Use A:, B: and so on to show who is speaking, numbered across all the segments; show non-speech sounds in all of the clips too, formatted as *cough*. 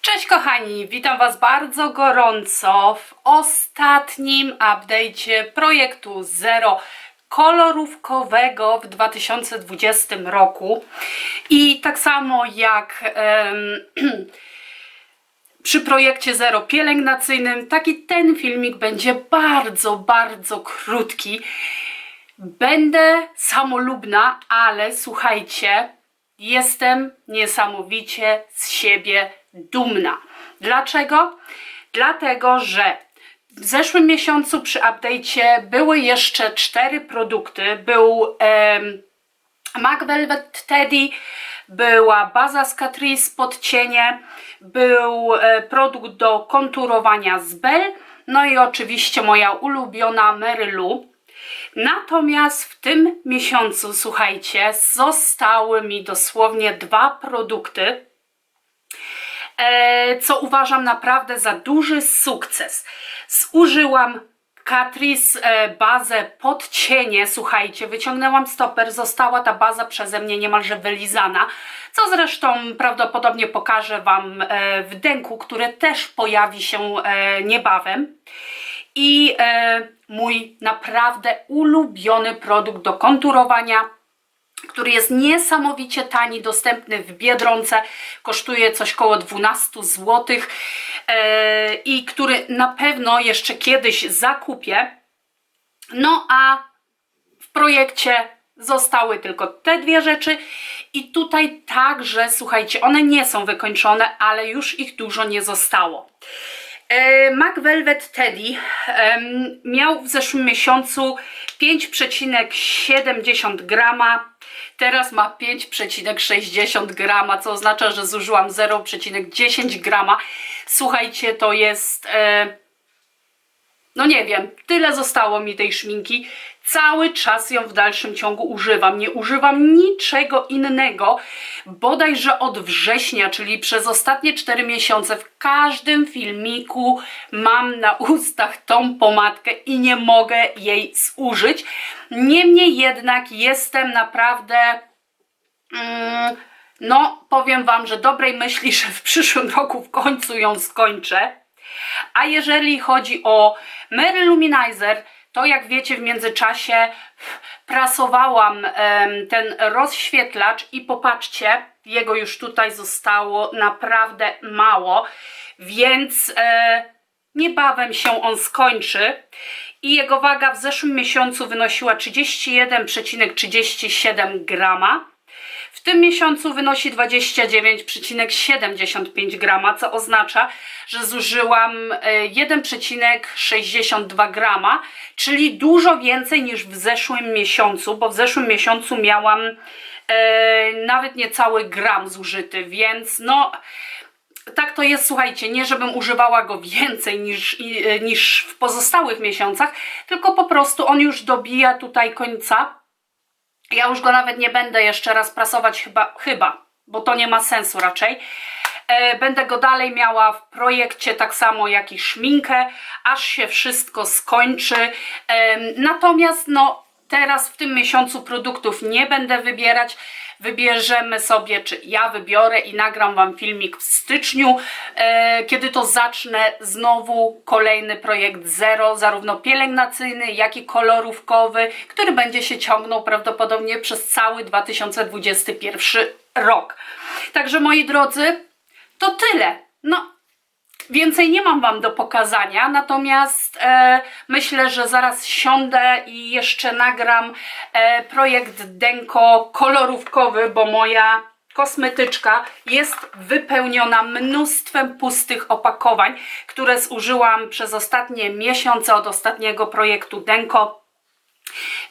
A: Cześć kochani, witam Was bardzo gorąco w ostatnim update'cie projektu Zero kolorówkowego w 2020 roku. I tak samo jak *clears throat* przy projekcie Zero pielęgnacyjnym, taki ten filmik będzie bardzo, bardzo krótki. Będę samolubna, ale słuchajcie, jestem niesamowicie z siebie dumna. Dlaczego? Dlatego, że w zeszłym miesiącu przy update'cie były jeszcze cztery produkty. Był MAC Velvet Teddy, była baza z Catrice pod cienie, był e, produkt do konturowania z Bell, no i oczywiście moja ulubiona Mary Lou. Natomiast w tym miesiącu, słuchajcie, zostały mi dosłownie dwa produkty, co uważam naprawdę za duży sukces. Zużyłam Catrice e, bazę pod cienie, słuchajcie, wyciągnęłam stoper, została ta baza przeze mnie niemalże wylizana, co zresztą prawdopodobnie pokażę Wam e, w denku, które też pojawi się e, niebawem. I e, mój naprawdę ulubiony produkt do konturowania, który jest niesamowicie tani, dostępny w Biedronce, kosztuje coś koło 12 zł e, i który na pewno jeszcze kiedyś zakupię. No a w projekcie zostały tylko te dwie rzeczy i tutaj także, słuchajcie, one nie są wykończone, ale już ich dużo nie zostało. E, Mac Velvet Teddy miał w zeszłym miesiącu 5,70 grama, teraz ma 5,60 grama, co oznacza, że zużyłam 0,10 grama. Słuchajcie, to jest... No nie wiem, tyle zostało mi tej szminki. Cały czas ją w dalszym ciągu używam. Nie używam niczego innego. Bodajże od września, czyli przez ostatnie 4 miesiące, w każdym filmiku mam na ustach tą pomadkę i nie mogę jej zużyć. Niemniej jednak jestem naprawdę. Mm, no, powiem Wam, że dobrej myśli, że w przyszłym roku w końcu ją skończę. A jeżeli chodzi o Mary Luminizer, to jak wiecie w międzyczasie prasowałam ten rozświetlacz i popatrzcie, jego już tutaj zostało naprawdę mało, więc e, niebawem się on skończy i jego waga w zeszłym miesiącu wynosiła 31,37 grama. Tym miesiącu wynosi 29,75 grama, co oznacza, że zużyłam e, 1,62 grama, czyli dużo więcej niż w zeszłym miesiącu, bo w zeszłym miesiącu miałam e, nawet niecały gram zużyty, więc no tak to jest, słuchajcie, nie żebym używała go więcej niż, e, niż w pozostałych miesiącach, tylko po prostu on już dobija tutaj końca. Ja już go nawet nie będę jeszcze raz prasować, chyba, chyba bo to nie ma sensu raczej. E, Będę go dalej miała w projekcie, tak samo jak i szminkę, aż się wszystko skończy. Em, Natomiast no, teraz w tym miesiącu produktów nie będę wybierać. Wybierzemy sobie, czy ja wybiorę i nagram Wam filmik w styczniu, e, kiedy to zacznę znowu kolejny projekt Zero, zarówno pielęgnacyjny, jak i kolorówkowy, który będzie się ciągnął prawdopodobnie przez cały 2021 rok. Także moi drodzy, to tyle. No, Więcej nie mam Wam do pokazania, natomiast e, myślę, że zaraz siądę i jeszcze nagram e, projekt Denko kolorówkowy, bo moja kosmetyczka jest wypełniona mnóstwem pustych opakowań, które zużyłam przez ostatnie miesiące od ostatniego projektu Denko.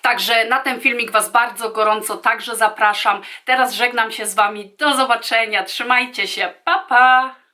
A: Także na ten filmik Was bardzo gorąco także zapraszam. Teraz żegnam się z Wami. Do zobaczenia. Trzymajcie się. Pa, pa!